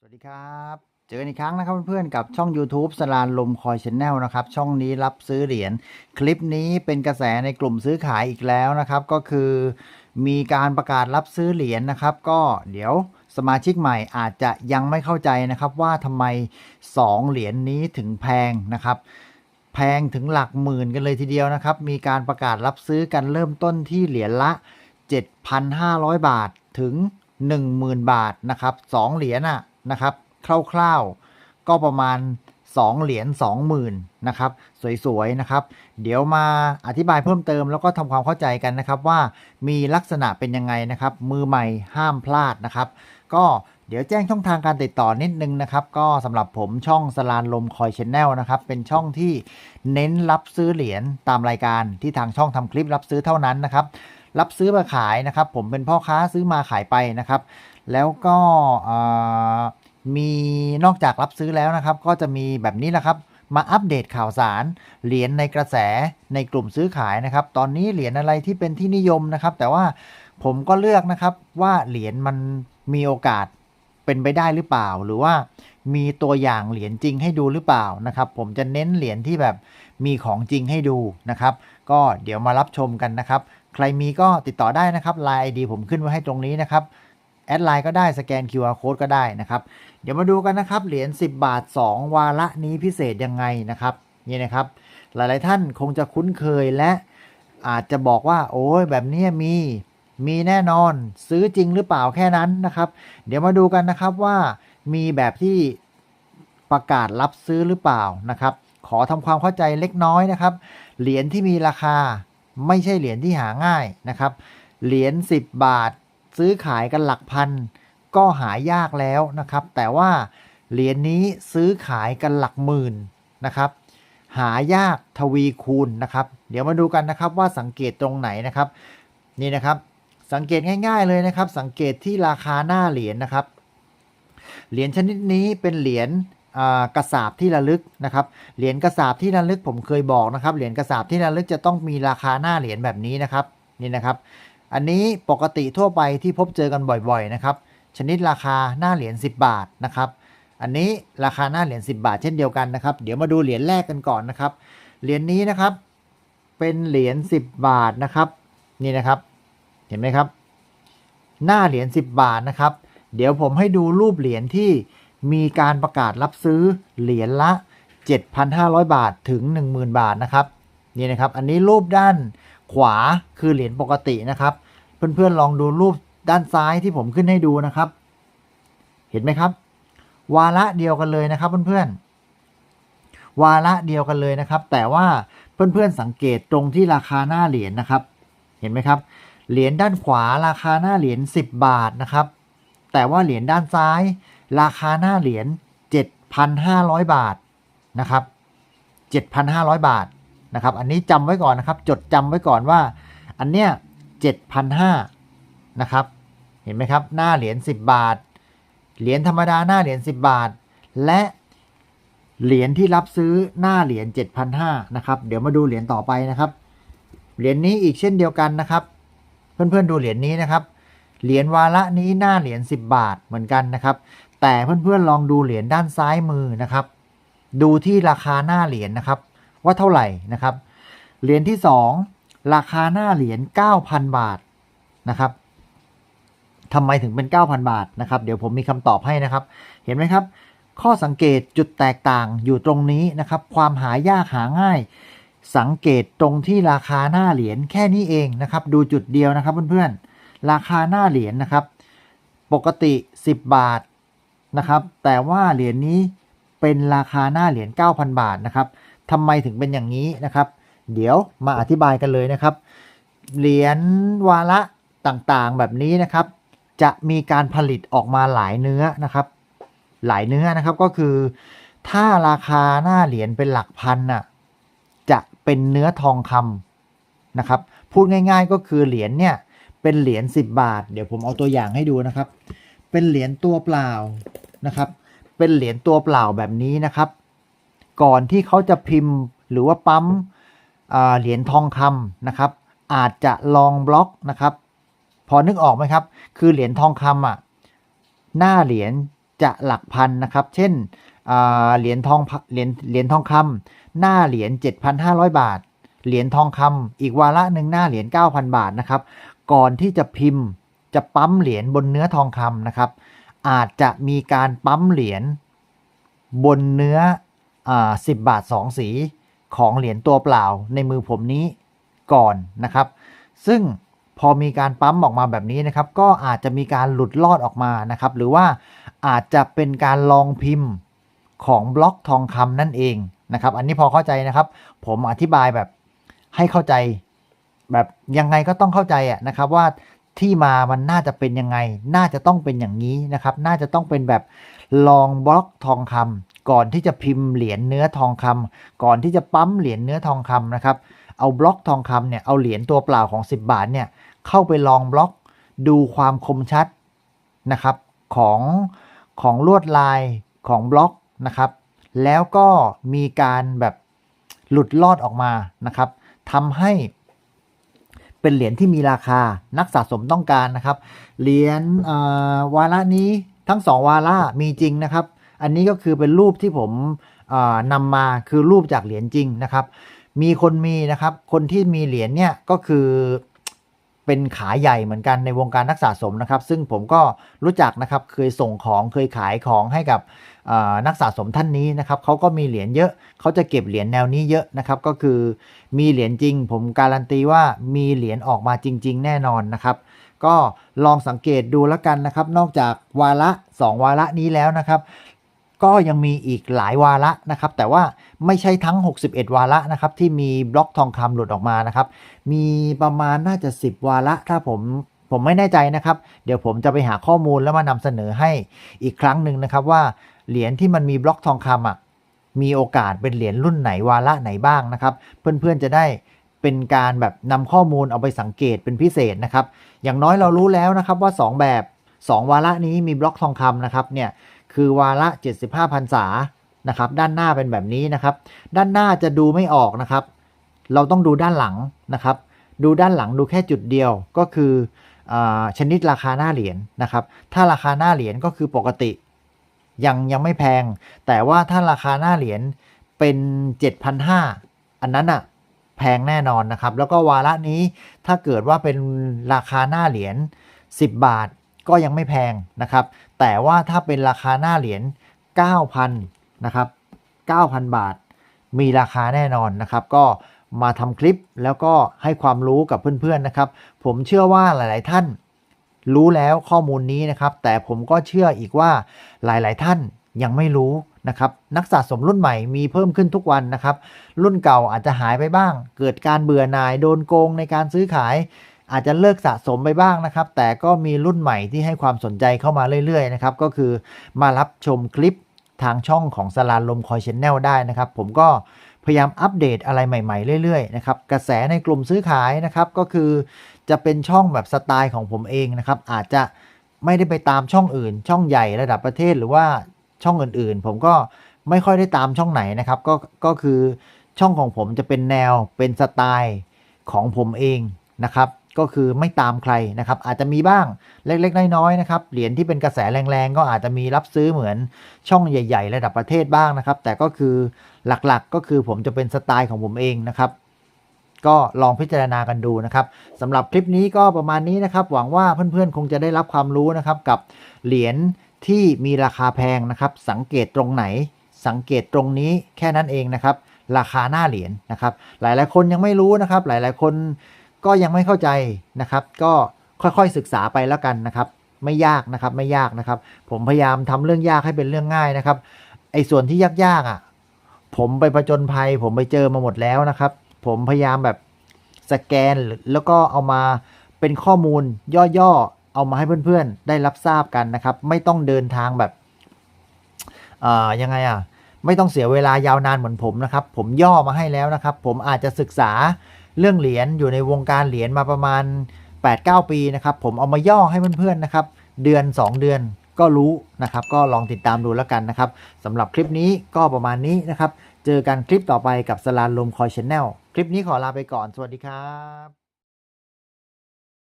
สวัสดีครับ เจอกันอีกครั้งนะครับเพื่อนๆกับช่อง YouTube สลานลมคอยชแนลนะครับ ช่องนี้รับซื้อเหรียญคลิปนี้เป็นกระแสในกลุ่มซื้อขายอีกแล้วนะครับ ก็คือมีการประกาศรับซื้อเหรียญนะครับ ก็เดี๋ยวสมาชิกใหม่อาจจะยังไม่เข้าใจนะครับ ว่าทำไม 2 เหรียญนี้ถึงแพงนะครับ แพงถึงหลักหมื่นกันเลยทีเดียวนะครับ มีการประกาศรับซื้อกันเริ่มต้นที่เหรียญละ 7,500 บาทถึง 10,000 บาทนะครับ2เหรียญอะนะครับ คร่าวๆ ก็ประมาณ 2 เหรียญ20,000นะครับ สวยๆ นะครับ เดี๋ยวมาอธิบายเพิ่มเติมแล้วก็ทำความเข้าใจกันนะครับว่ามีลักษณะเป็นยังไงนะครับ มือใหม่ห้ามพลาดนะครับ ก็เดี๋ยวแจ้งช่องทางการติดต่อนิดนึงนะครับ ก็สำหรับผมช่องสลานลมคอยชแนลนะครับ เป็นช่องที่เน้นรับซื้อเหรียญตามรายการที่ทางช่องทำคลิปรับซื้อเท่านั้นนะครับ รับซื้อมาขายนะครับ ผมเป็นพ่อค้าซื้อมาขายไปนะครับ แล้วก็มีนอกจากรับซื้อแล้วนะครับ ก็จะมีแบบนี้แหละครับ มาอัปเดตข่าวสาร เหรียญในกระแสในกลุ่มซื้อขายนะครับ ตอนนี้เหรียญอะไรที่เป็นที่นิยมนะครับ แต่ว่าผมก็เลือกนะครับว่าเหรียญมันมีโอกาสเป็นไปได้หรือเปล่า หรือว่ามีตัวอย่างเหรียญจริงให้ดูหรือเปล่านะครับ ผมจะเน้นเหรียญที่แบบมีของจริงให้ดูนะครับ ก็เดี๋ยวมารับชมกันนะครับ ใครมีก็ติดต่อได้นะครับ Line ID ผมขึ้นไว้ให้ตรงนี้นะครับ แอดไลน์ก็ได้สแกน QR Code ก็ได้นะครับ เดี๋ยวมาดูกันนะครับ เหรียญ10 บาท 2 วาระนี้พิเศษยังไงนะครับนี่นะครับ หลายๆท่านคงจะคุ้นเคยและอาจจะบอกว่า โอ้ยแบบนี้มีมีแน่นอนซื้อจริงหรือเปล่าแค่นั้นนะครับ เดี๋ยวมาดูกันนะครับว่ามีแบบที่ประกาศรับซื้อหรือเปล่านะครับ ขอทำความเข้าใจเล็กน้อยนะครับ เหรียญที่มีราคาไม่ใช่เหรียญที่หาง่ายนะครับ เหรียญ10 บาท ซื้อขายกันหลักพัน ก็หายากแล้วนะครับ แต่ว่าเหรียญนี้ซื้อขายกันหลักหมื่นนะครับ หายากทวีคูณนะครับ เดี๋ยวมาดูกันนะครับว่าสังเกตตรงไหนนะครับ นี่นะครับสังเกตง่าย ๆเลยนะครับ สังเกตที่ราคาหน้าเหรียญนะครับ เหรียญชนิดนี้เป็นเหรียญกระสาบที่ระลึกนะครับ เหรียญกระสาบที่ระลึกผมเคยบอกนะครับ เหรียญกระสาบที่ระลึกจะต้องมีราคาหน้าเหรียญแบบนี้นะครับ นี่นะครับ อันนี้ปกติทั่วไปที่พบเจอกันบ่อยๆนะครับ ชนิดราคาหน้าเหรียญ10 บาทนะครับ อันนี้ราคาหน้าเหรียญ10 บาท เช่นเดียวกันนะครับ เดี๋ยวมาดูเหรียญแรกกันก่อนนะครับ เหรียญนี้นะครับ เป็นเหรียญ10 บาทนะครับ นี่นะครับ เห็นไหมครับ หน้าเหรียญ10 บาทนะครับ เดี๋ยวผมให้ดูรูปเหรียญที่มีการประกาศรับซื้อเหรียญละ 7,500 บาทถึง 10,000 บาทนะครับ นี่นะครับ อันนี้รูปด้าน ขวาคือเหรียญปกตินะครับ เพื่อนๆลองดูรูปด้านซ้ายที่ผมขึ้นให้ดูนะครับ เห็นไหมครับ วาระเดียวกันเลยนะครับเพื่อนๆวาระเดียวกันเลยนะครับ แต่ว่าเพื่อนๆสังเกตตรงที่ราคาหน้าเหรียญนะครับ เห็นไหมครับ เหรียญด้านขวาราคาหน้าเหรียญ10 บาทนะครับ แต่ว่าเหรียญด้านซ้าย ราคาหน้าเหรียญ7,500 บาทนะครับ 7,500 บาท นะครับ อันนี้จำไว้ก่อนนะครับ จดจำไว้ก่อนว่า อันเนี้ย7,500นะครับ เห็นไหมครับ หน้าเหรียญ10 บาท เหรียญธรรมดาหน้าเหรียญ10 บาท และเหรียญที่รับซื้อหน้าเหรียญ7,500นะครับ เดี๋ยวมาดูเหรียญต่อไปนะครับ เหรียญนี้อีกเช่นเดียวกันนะครับ เพื่อนๆดูเหรียญนี้นะครับ เหรียญวาระนี้หน้าเหรียญ10 บาทเหมือนกันนะครับ แต่เพื่อนๆลองดูเหรียญด้านซ้ายมือนะครับ ดูที่ราคาหน้าเหรียญนะครับ ว่าเท่าไหร่นะครับ เหรียญที่ 2 ราคาหน้าเหรียญ9,000 บาทนะครับทำไมถึงเป็น 9,000 บาทนะครับเดี๋ยวผมมีคำตอบให้นะครับ เห็นไหมครับ ข้อสังเกตจุดแตกต่างอยู่ตรงนี้นะครับ ความหายากหาง่าย สังเกตตรงที่ราคาหน้าเหรียญแค่นี้เองนะครับ ดูจุดเดียวนะครับเพื่อนๆราคาหน้าเหรียญนะครับ ปกติ 10 บาทนะครับ แต่ว่าเหรียญนี้เป็นราคาหน้าเหรียญ9,000 บาทนะครับ ทำไมถึงเป็นอย่างนี้นะครับ เดี๋ยวมาอธิบายกันเลยนะครับ เหรียญวาระต่างๆแบบนี้นะครับ จะมีการผลิตออกมาหลายเนื้อนะครับ หลายเนื้อนะครับก็คือ ถ้าราคาหน้าเหรียญเป็นหลักพันน่ะจะเป็นเนื้อทองคำนะครับ พูดง่าย ๆ ก็คือเหรียญเนี่ยเป็นเหรียญ10 บาท เดี๋ยวผมเอาตัวอย่างให้ดูนะครับ เป็นเหรียญตัวเปล่านะครับ เป็นเหรียญตัวเปล่าแบบนี้นะครับ ก่อนที่เขาจะพิมพ์หรือว่าปั๊มเหรียญทองคำนะครับ อาจจะลองบล็อกนะครับ พอนึกออกไหมครับ คือเหรียญทองคำอะหน้าเหรียญจะหลักพันนะครับ เช่นเหรียญทองเหรียญเหรียญทองคำหน้าเหรียญ7,500 บาท เหรียญทองคำอีกวาระหนึ่งหน้าเหรียญ9,000 บาทนะครับ ก่อนที่จะพิมพ์จะปั๊มเหรียญบนเนื้อทองคำนะครับ อาจจะมีการปั๊มเหรียญบนเนื้อ อ่า10บาท 2 สีของเหรียญตัวเปล่าในมือผมนี้ก่อนนะครับ ซึ่งพอมีการปั๊มออกมาแบบนี้นะครับ ก็อาจจะมีการหลุดลอดออกมานะครับ หรือว่าอาจจะเป็นการลองพิมพ์ของบล็อกทองคำนั่นเองนะครับ อันนี้พอเข้าใจนะครับ ผมอธิบายแบบให้เข้าใจ แบบยังไงก็ต้องเข้าใจอะนะครับว่าที่มามันน่าจะเป็นยังไง น่าจะต้องเป็นอย่างนี้นะครับ น่าจะต้องเป็นแบบลองบล็อกทองคำ ก่อนที่จะพิมพ์เหรียญเนื้อทองคำก่อนที่จะปั๊มเหรียญเนื้อทองคำนะครับ เอาบล็อกทองคำเนี่ยเอาเหรียญตัวเปล่าของ 10 บาทเนี่ยเข้าไปลองบล็อกดูความคมชัดนะครับของของลวดลายของบล็อกนะครับ แล้วก็มีการแบบหลุดลอดออกมานะครับทำให้เป็นเหรียญที่มีราคานักสะสมต้องการนะครับ เหรียญวาระนี้ทั้งสองวาระมีจริงนะครับ อันนี้ก็คือเป็นรูปที่ผมนำมาคือรูปจากเหรียญจริงนะครับ มีคนมีนะครับ คนที่มีเหรียญเนี่ยก็คือเป็นขาใหญ่เหมือนกันในวงการนักสะสมนะครับ ซึ่งผมก็รู้จักนะครับเคยส่งของเคยขายของให้กับนักสะสมท่านนี้นะครับเขาก็มีเหรียญเยอะเขาจะเก็บเหรียญแนวนี้เยอะนะครับก็คือมีเหรียญจริง ผมการันตีว่ามีเหรียญออกมาจริง ๆ แน่นอนนะครับ ก็ลองสังเกตดูแล้วกันนะครับ นอกจากวาระ 2 วาระนี้แล้วนะครับ ก็ยังมีอีกหลายวาระนะครับ แต่ว่าไม่ใช่ทั้ง 61 วาระนะครับ ที่มีบล็อกทองคำหลุดออกมานะครับ มีประมาณน่าจะ 10 วาระถ้าผมผมไม่แน่ใจนะครับ เดี๋ยวผมจะไปหาข้อมูลแล้วมานำเสนอให้อีกครั้งหนึ่งนะครับว่าเหรียญที่มันมีบล็อกทองคำอะมีโอกาสเป็นเหรียญรุ่นไหนวาระไหนบ้างนะครับ เพื่อนๆจะได้เป็นการแบบนำข้อมูลเอาไปสังเกตเป็นพิเศษนะครับ อย่างน้อยเรารู้แล้วนะครับว่า 2 แบบ 2 วาระนี้มีบล็อกทองคำนะครับเนี่ย คือวาระ 75พรรษานะครับด้านหน้าเป็นแบบนี้นะครับ ด้านหน้าจะดูไม่ออกนะครับ เราต้องดูด้านหลังนะครับ ดูด้านหลังดูแค่จุดเดียวก็คืออชนิดราคาหน้าเหรียญนะครับ ถ้าราคาหน้าเหรียญก็คือปกติ ยังยังไม่แพง แต่ว่าถ้าราคาหน้าเหรียญเป็น 7,500 อันนั้นอะแพงแน่นอนนะครับ แล้วก็วาระนี้ถ้าเกิดว่าเป็นราคาหน้าเหรียญ10 บาท ก็ยังไม่แพงนะครับ แต่ว่าถ้าเป็นราคาหน้าเหรียญ 9,000 นะครับ 9,000 บาท มีราคาแน่นอนนะครับ ก็มาทำคลิปแล้วก็ให้ความรู้กับเพื่อนๆนะครับ ผมเชื่อว่าหลายๆท่านรู้แล้วข้อมูลนี้นะครับ แต่ผมก็เชื่ออีกว่าหลายๆท่านยังไม่รู้นะครับนักสะสมรุ่นใหม่มีเพิ่มขึ้นทุกวันนะครับ รุ่นเก่าอาจจะหายไปบ้าง เกิดการเบื่อหน่ายโดนโกงในการซื้อขาย อาจจะเลิกสะสมไปบ้างนะครับ แต่ก็มีรุ่นใหม่ที่ให้ความสนใจเข้ามาเรื่อยๆนะครับ ก็คือมารับชมคลิปทางช่องของสลานลมคอยชแนลได้นะครับ ผมก็พยายามอัปเดตอะไรใหม่ ๆ เรื่อยๆนะครับ กระแสในกลุ่มซื้อขายนะครับ ก็คือจะเป็นช่องแบบสไตล์ของผมเองนะครับ อาจจะไม่ได้ไปตามช่องอื่น ช่องใหญ่ระดับประเทศหรือว่าช่องอื่นๆ ผมก็ไม่ค่อยได้ตามช่องไหนนะครับ ก็ก็คือช่องของผมจะเป็นแนวเป็นสไตล์ของผมเองนะครับ ก็คือไม่ตามใครนะครับ อาจจะมีบ้างเล็กๆ น้อยๆนะครับ เหรียญที่เป็นกระแสแรงๆ ก็อาจจะมีรับซื้อเหมือนช่องใหญ่ ๆ ระดับประเทศบ้างนะครับ แต่ก็คือหลักๆ ก็คือผมจะเป็นสไตล์ของผมเองนะครับก็ลองพิจารณากันดูนะครับสำหรับคลิปนี้ก็ประมาณนี้นะครับ หวังว่าเพื่อนๆ คงจะได้รับความรู้นะครับกับเหรียญที่มีราคาแพงนะครับ สังเกตตรงไหน สังเกตตรงนี้แค่นั้นเองนะครับ ราคาหน้าเหรียญนะครับ หลายๆ คนยังไม่รู้นะครับ หลายๆ คน ก็ยังไม่เข้าใจนะครับ ก็ค่อยๆศึกษาไปแล้วกันนะครับ ไม่ยากนะครับไม่ยากนะครับ ผมพยายามทำเรื่องยากให้เป็นเรื่องง่ายนะครับ ไอ้ส่วนที่ยากๆอะ ผมไปประจนภัย ผมไปเจอมาหมดแล้วนะครับ ผมพยายามแบบสแกนแล้วก็เอามาเป็นข้อมูลย่อๆ เอามาให้เพื่อนๆ ได้รับทราบกันนะครับ ไม่ต้องเดินทางแบบเอ่อยังไงอะไม่ต้องเสียเวลายาวนานเหมือนผมนะครับ ผมย่อมาให้แล้วนะครับ ผมอาจจะศึกษา เรื่องเหรียญอยู่ในวงการเหรียญมาประมาณ 8-9 ปีนะครับ ผมเอามาย่อให้เพื่อนๆนะครับ เดือน 2 เดือนก็รู้นะครับ ก็ลองติดตามดูแล้วกันนะครับสำหรับคลิปนี้ก็ประมาณนี้นะครับ เจอกันคลิปต่อไปกับสลานลมคอยชแนลคลิปนี้ขอลาไปก่อน สวัสดีครับ